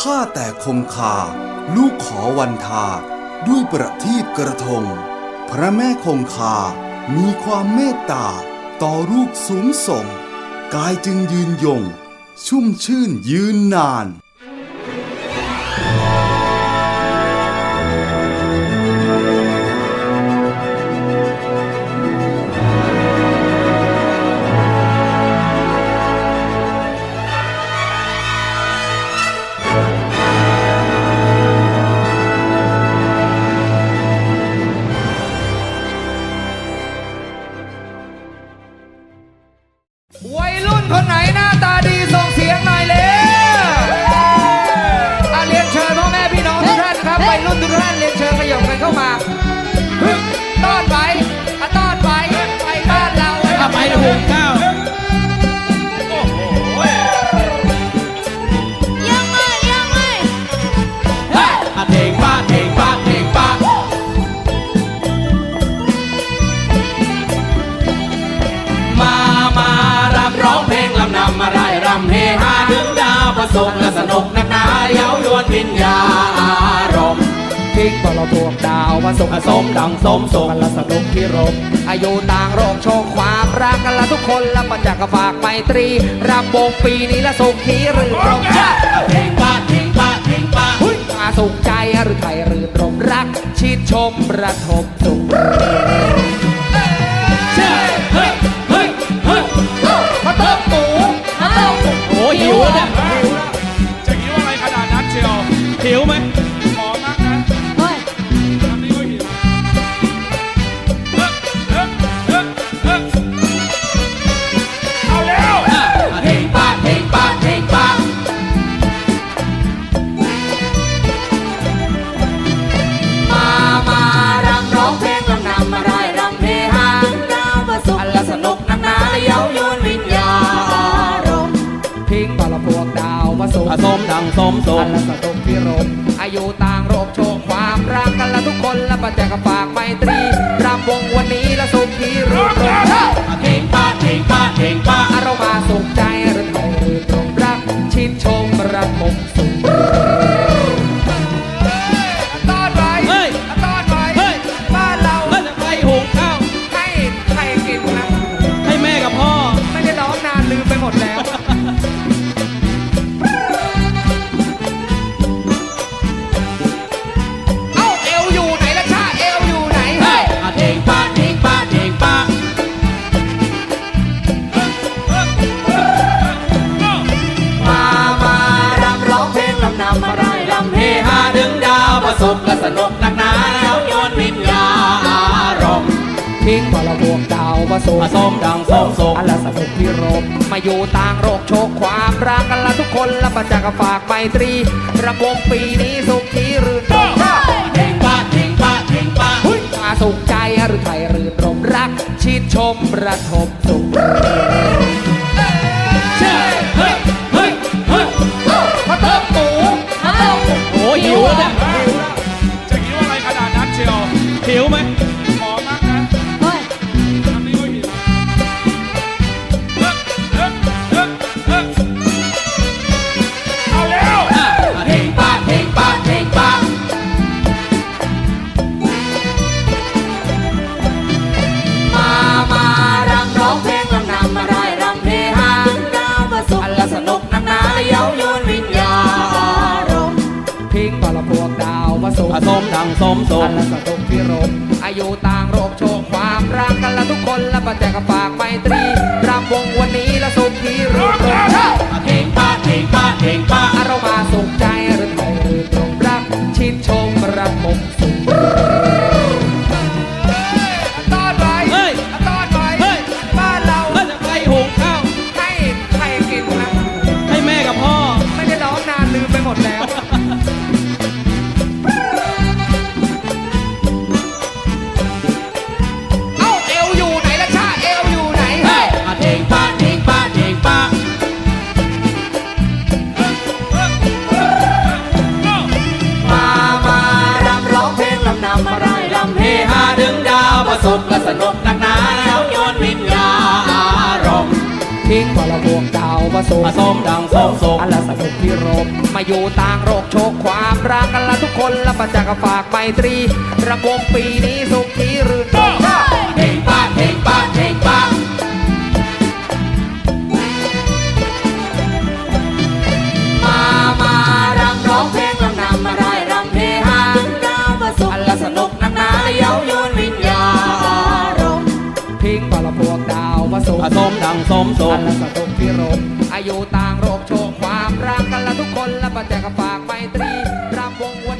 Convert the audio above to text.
ข้าแต่คงคา ลูกขอวันทา ด้วยประทีปกระทง พระแม่คงคา มีความเมตตา ต่อลูกสูงส่ง กายจึงยืนยง ชุ่มชื่นยืนนาน คนไหนหน้าตา เราทวงดาวผสมผสมดังสมสมกันละสนุที่รบอายุต่างโรคโชคความรักกันละทุกคนและปัะจักษ์ฝากไมตรีรับวงปีนี้ละสุขีหรือตรงจ้าทิ้งปาทิ้งปาทิ้งปามาสุขใจหรือไทยหรือตรงรักชิดชมประทบ สมดังสมสมสะสมพิรมอายุต่างโรคโชคความรักกันละทุกคนและปัจจักัฝากไมตรีรำวงวันนี้และสุขีรู้ ทิ้งพลพวงดาวผสมผสมดังสมสมอันละสนุกพิรมมาอยู่ต่างโรคโชคความรักกันละทุกคนละประจักษ์ฝากไมตรี ระบบปีนี้สุขีรื่นรมทิ้งปะทิ้งปะทิ้งปะมาสุขใจหรือไทยรื่นรมรักชิดชมประทบสุข สั่งสมสุขละสะดุพิรมอายุต่างโรคโชคความรักกันละทุกคนละประแจกฝากไมตรี คิงบลบวกดาวผสมผสมดังโมโมอันลัสนุที่รบมาอยู่ต่างโรคโชคความรักกันละทุกคนละประจักษ์ฝากไมตรีระวงปีนี้สุขีรื่นรม ดาวมาสุผสมดังสมสอัมนละสนุกพิรมอายุต่างโรคโชคความรักกันละทุกคนละประจักษ์ฝากไมตรีรำวงแหว